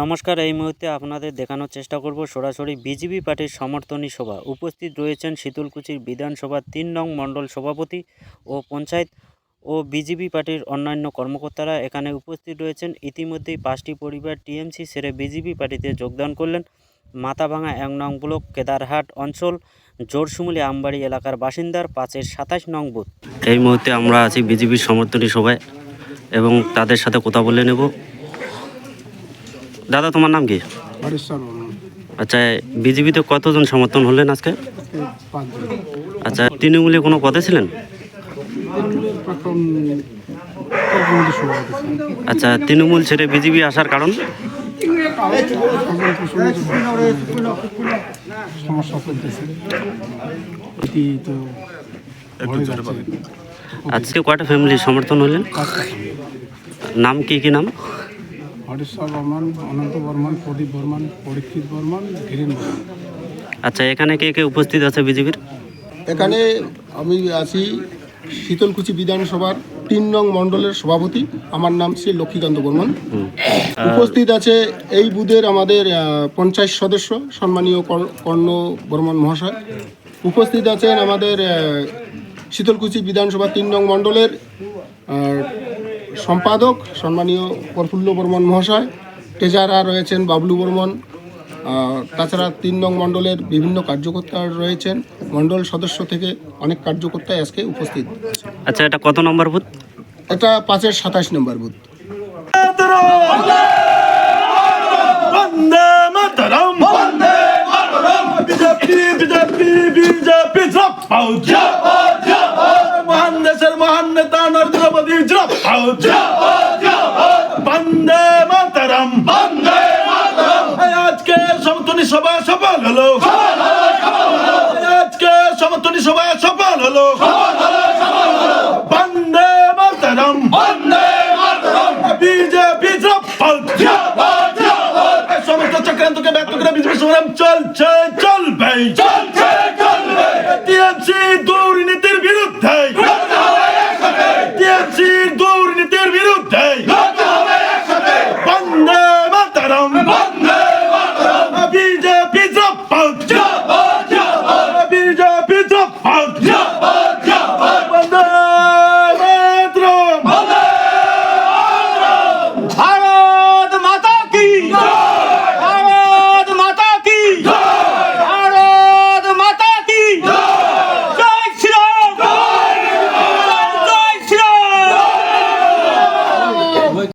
নমস্কার, এই মুহূর্তে আপনাদের দেখানোর চেষ্টা করব সরাসরি বিজেপি পার্টির সমর্থনী সভা। উপস্থিত রয়েছেন শীতলকুচির বিধানসভার তিন নং মণ্ডল সভাপতি ও পঞ্চায়েত ও বিজেপি পার্টির অন্যান্য কর্মকর্তারা। এখানে উপস্থিত রয়েছেন ইতিমধ্যেই পাঁচটি পরিবার টিএমসি সেরে বিজেপি পার্টিতে যোগদান করলেন। মাথাভাঙা এক নং ব্লক, কেদারহাট অঞ্চল, জোরসুমুলি আমবাড়ি এলাকার বাসিন্দার পাঁচের সাতাশ নং বুথ। এই মুহূর্তে আমরা আছি বিজেপির সমর্থনী সভায় এবং তাদের সাথে কথা বলে নেব। দাদা তোমার নাম কি? আচ্ছা বিজেপিতে কতজন সমর্থন হলেন আজকে? আচ্ছা তৃণমূলে কোনো পদে ছিলেন? আচ্ছা তৃণমূল ছেড়ে বিজেপি আসার কারণ? আজকে কয়টা ফ্যামিলি সমর্থন হলেন? নাম কি কি নাম? হরেশ্বর বর্মন অনন্ত বর্মন প্রদীপ বর্মন পরীক্ষিত বর্মন ধীরেন বর্মন। আচ্ছা এখানে কে কে উপস্থিত আছে বিজেপির? এখানে আমি আছি শীতলকুচি বিধানসভার তিন নং মণ্ডলের সভাপতি। আমার নাম শ্রী লক্ষ্মীকান্ত বর্মন। উপস্থিত আছে এই বুধের আমাদের পঞ্চায়েত সদস্য সম্মানীয় কর- কর্ণ বর্মন মহাশয়। উপস্থিত আছেন আমাদের শীতলকুচি বিধানসভা তিন নং মণ্ডলের সম্পাদক সম্মানীয় প্রফুল্ল বর্মন মহাশয় ট্রেজারা রয়েছেন বাবলু বর্মন তাছাড়া তিন নং মণ্ডলের বিভিন্ন কার্যকর্তা রয়েছেন মণ্ডল সদস্য থেকে অনেক কার্যকর্তাই আজকে উপস্থিত। আচ্ছা এটা কত নম্বর বুথ? এটা পাঁচের সাতাশ নম্বর booth. BJP BJP BJP Vande Mataram. Vande Mataram. আজকে সমতনী সভা সফল হলো। সফল সফল আজকে সমতনী সভা সফল হলো। সফল সফল বন্দে মাতরম। বন্দে মাতরম। বিজেপি জপাও সমস্ত চক্রান্তকে ব্যক্ত করে বিজেপি সংগ্রাম চলছে চলবে। BJP drop out! Drop out! BJP drop out!